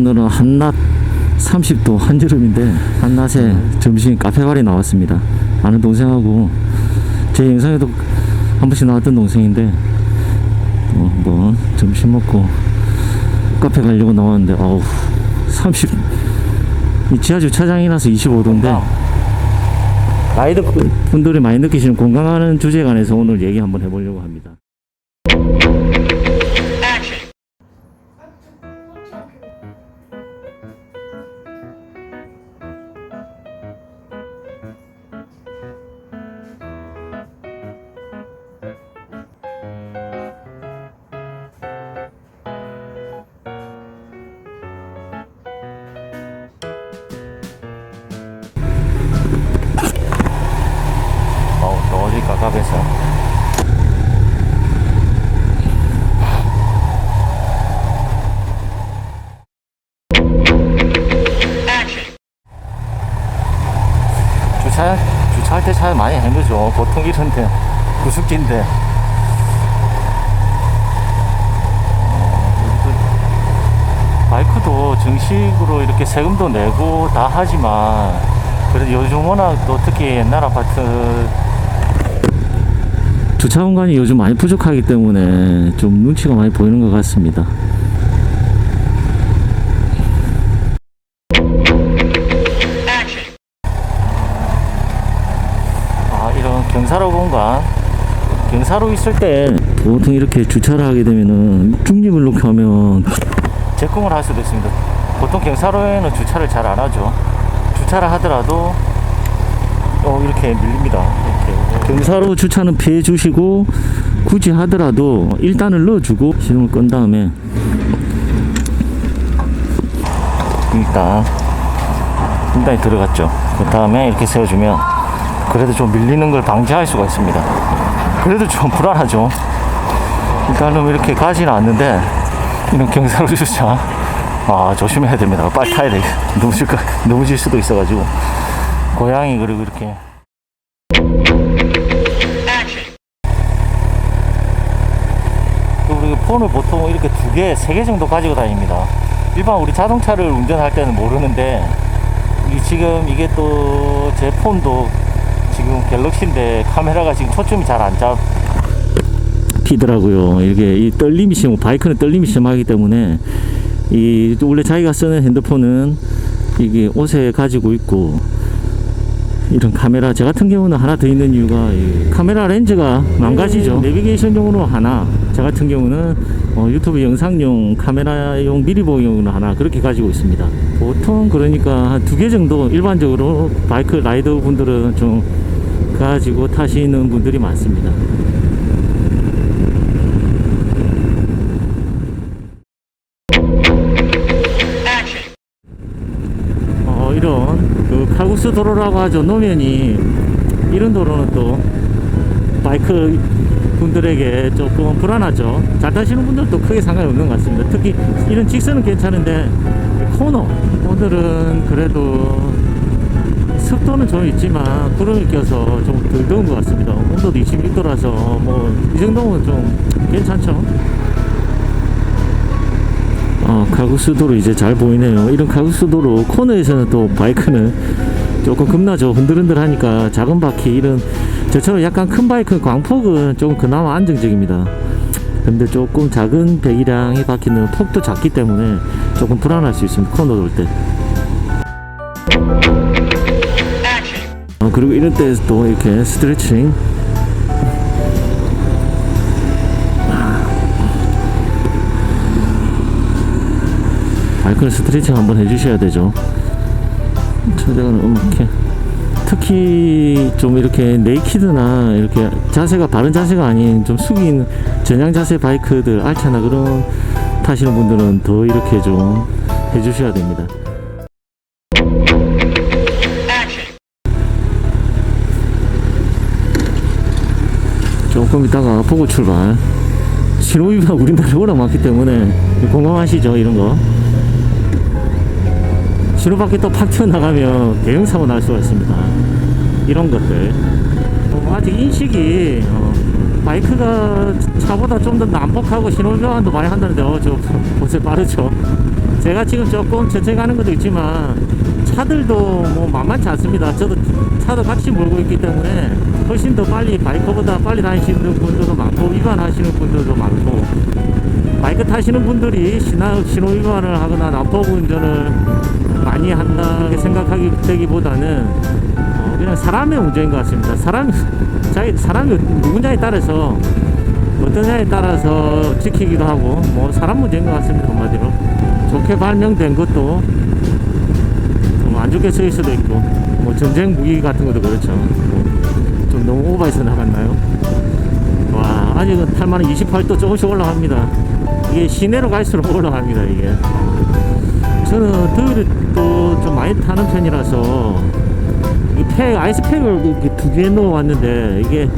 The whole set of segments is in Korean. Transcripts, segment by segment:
오늘은 한낮 30도 한여름인데 한낮에 점심 카페발이 나왔습니다. 아는 동생하고 제 영상에도 한 번씩 나왔던 동생인데 또 한번 점심 먹고 카페 가려고 나왔는데 어우 30이 지하 주차장이라서 25도인데 라이더 분들이 많이 느끼시는 건강하는 주제에 관해서 오늘 얘기 한번 해보려고 합니다. 깝깝해서. 주차 주차할 때 차 많이 힘들죠. 보통 이런데 어, 바이크도 정식으로 이렇게 세금도 내고 다 하지만 그래도 요즘 워낙 또 특히 옛날 아파트 주차 공간이 요즘 많이 부족하기 때문에 좀 눈치가 많이 보이는 것 같습니다. 아, 이런 경사로 공간. 경사로 있을 때 보통 이렇게 주차를 하게 되면은 중립을 놓게 하면 제공을 할 수도 있습니다. 보통 경사로에는 주차를 잘 안 하죠. 주차를 하더라도 어, 이렇게 밀립니다. 이렇게. 경사로 주차는 피해 주시고 굳이 하더라도 일단을 넣어주고 시동을 끈 다음에 일단 일단이 들어갔죠. 그 다음에 이렇게 세워주면 그래도 좀 밀리는 걸 방지할 수가 있습니다. 그래도 좀 불안하죠. 일단은 이렇게 가지는 않는데 이런 경사로 주차 아 조심해야 됩니다. 빨리 타야 돼. 넘어질 거 넘어질 수도 있어가지고 고양이 그리고 이렇게 폰을 보통 이렇게 두 개, 세 개 정도 가지고 다닙니다. 일반 우리 자동차를 운전할 때는 모르는데 이 지금 이게 또 제 폰도 지금 갤럭시인데 카메라가 지금 초점이 잘 안 잡 히더라고요. 이게 이 떨림이 심, 바이크는 떨림이 심하기 때문에 이 원래 자기가 쓰는 핸드폰은 이게 옷에 가지고 있고 이런 카메라 제 같은 경우는 하나 더 있는 이유가 이 카메라 렌즈가 망가지죠. 내비게이션용으로 하나 저 같은 경우는 어, 유튜브 영상용 카메라용 미리 보기용으로 하나 그렇게 가지고 있습니다. 보통 그러니까 한두개 정도 일반적으로 바이크 라이더 분들은 좀 가지고 타시는 분들이 많습니다 도로라고 하죠. 노면이 이런 도로는 또 바이크 분들에게 조금 불안하죠. 잘 타시는 분들도 크게 상관이 없는 것 같습니다. 특히 이런 직선은 괜찮은데 코너 오늘은 그래도 습도는 좀 있지만 구름이 껴서 좀 덜 더운 것 같습니다. 온도도 26도라서 뭐 이 정도면 좀 괜찮죠. 어, 가구수도로 이제 잘 보이네요. 이런 가구수도로 코너에서는 또 바이크는 조금 겁나죠. 흔들흔들 하니까 작은 바퀴 이런 저처럼 약간 큰 바이크 광폭은 조금 그나마 안정적입니다. 근데 조금 작은 배기량의 바퀴는 폭도 작기 때문에 조금 불안할 수 있습니다. 코너 돌 때. 어, 그리고 이런 때또 이렇게 스트레칭 바이크는 스트레칭 한번 해주셔야 되죠. 저자가는 음악해. 특히 좀 이렇게 네이키드나 이렇게 자세가 바른 자세가 아닌 좀 숙인 전향 자세 바이크들 알차나 그런 타시는 분들은 더 이렇게 좀 해주셔야 됩니다. 조금 있다가 보고 출발. 신호위반 우리나라에 워낙 많기 때문에 공감하시죠 이런 거. 신호밖에 또 팍 튀어나가면 대형 사고 날 수가 있습니다. 이런 것들. 어, 아직 인식이 어, 바이크가 차보다 좀 더 난폭하고 신호 위반도 많이 한다는데 어, 저 보세 빠르죠. 제가 지금 조금 천천히 가는 것도 있지만 차들도 뭐 만만치 않습니다. 저도 차도 같이 몰고 있기 때문에 훨씬 더 빨리 바이커보다 빨리 다니시는 분들도 많고 위반하시는 분들도 많고 바이크 타시는 분들이 신호 위반을 하거나 난폭 운전을 많이 한다 생각하기 되기보다는 어, 그냥 사람의 문제인 것 같습니다. 사람 자기 사람이 누구냐에 따라서 어떤 냐에 따라서 지키기도 하고 뭐 사람 문제인 것 같습니다 한마디로. 좋게 발명된 것도 좀안 좋게 쓰일 수도 있고 뭐 전쟁 무기 같은 것도 그렇죠. 뭐좀 너무 오버해서 나갔나요? 와 아직은 탈만은 28도 조금씩 올라갑니다. 이게 시내로 갈수록 올라갑니다 이게 저는 더위를 또 좀 많이 타는 편이라서 이 팩, 아이스팩을 두 개 넣어 왔는데 이게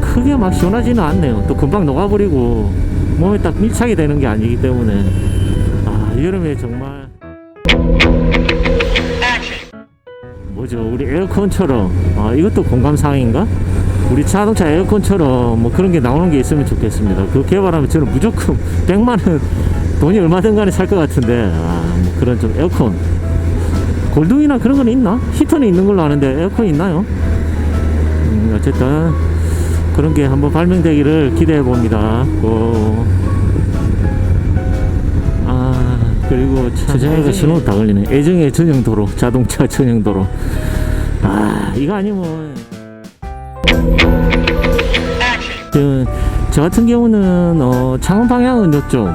크게 막 시원하지는 않네요. 또 금방 녹아버리고 몸에 딱 밀착이 되는 게 아니기 때문에 아 여름에 정말 뭐죠 우리 에어컨처럼 아 이것도 공감사항인가? 우리 자동차 에어컨처럼 뭐 그런 게 나오는 게 있으면 좋겠습니다. 그거 개발하면 저는 무조건 100만 원 돈이 얼마든 간에 살 것 같은데 아 뭐 그런 좀 에어컨 골동이나 그런 건 있나? 히터는 있는 걸로 아는데 에어컨 있나요? 음, 어쨌든 그런 게 한번 발명되기를 기대해 봅니다. 고. 아 그리고 저장애가 신호 다 걸리네. 애정의 전용 도로, 자동차 전용 도로. 아 이거 아니면 저, 저 같은 경우는 어, 창원 방향은 이쪽,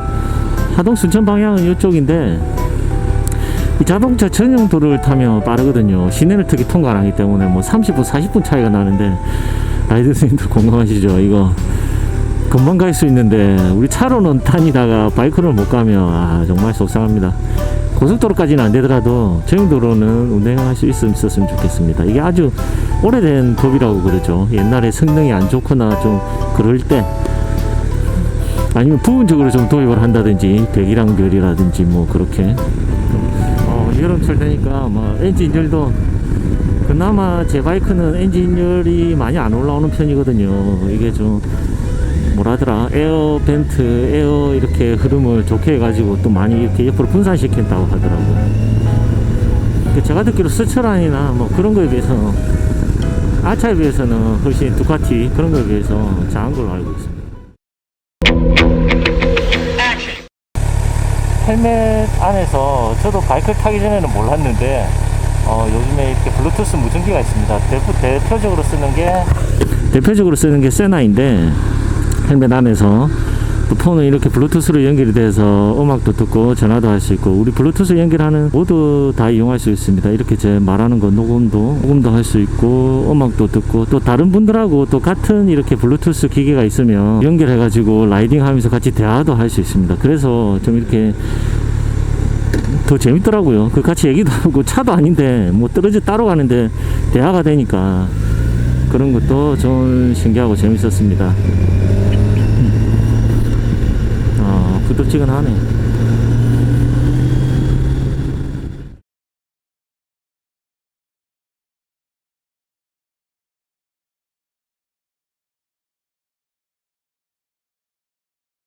하동 순천 방향은 이쪽인데 이 자동차 전용 도로를 타면 빠르거든요. 시내를 특히 통과 안 하기 때문에 뭐 30분, 40분 차이가 나는데 라이더님들 공감하시죠? 이거 금방 갈 수 있는데 우리 차로는 다니다가 바이크를 못 가면 아 정말 속상합니다. 고속도로까지는 안 되더라도 전용도로는 운행할 수 있었으면 좋겠습니다. 이게 아주 오래된 법이라고 그러죠. 옛날에 성능이 안 좋거나 좀 그럴 때 아니면 부분적으로 좀 도입을 한다든지 배기량별이라든지 뭐 그렇게 어, 여름철 되니까 뭐 엔진열도 그나마 제 바이크는 엔진열이 많이 안 올라오는 편이거든요. 이게 좀 뭐라더라 에어 벤트 에어 이렇게 흐름을 좋게 해가지고 또 많이 이렇게 옆으로 분산시킨다고 하더라고요. 그 제가 듣기로 스처란이나 뭐 그런 거에 비해서 아차에 비해서는 훨씬 두카티 그런 거에 비해서 작은 걸로 알고 있습니다. 헬멧 안에서 저도 바이크 타기 전에는 몰랐는데 어, 요즘에 이렇게 블루투스 무전기가 있습니다. 대표, 대표적으로 쓰는 게 대표적으로 쓰는 게 세나인데 헬멧 안에서 또 폰은 이렇게 블루투스로 연결이 돼서 음악도 듣고 전화도 할 수 있고 우리 블루투스 연결하는 모두 다 이용할 수 있습니다. 이렇게 제 말하는 거 녹음도 녹음도 할 수 있고 음악도 듣고 또 다른 분들하고 또 같은 이렇게 블루투스 기계가 있으면 연결해 가지고 라이딩 하면서 같이 대화도 할 수 있습니다. 그래서 좀 이렇게 더 재밌더라고요. 그 같이 얘기도 하고 차도 아닌데 뭐 떨어져 따로 가는데 대화가 되니까 그런 것도 좀 신기하고 재밌었습니다. 어, 부득지근하네.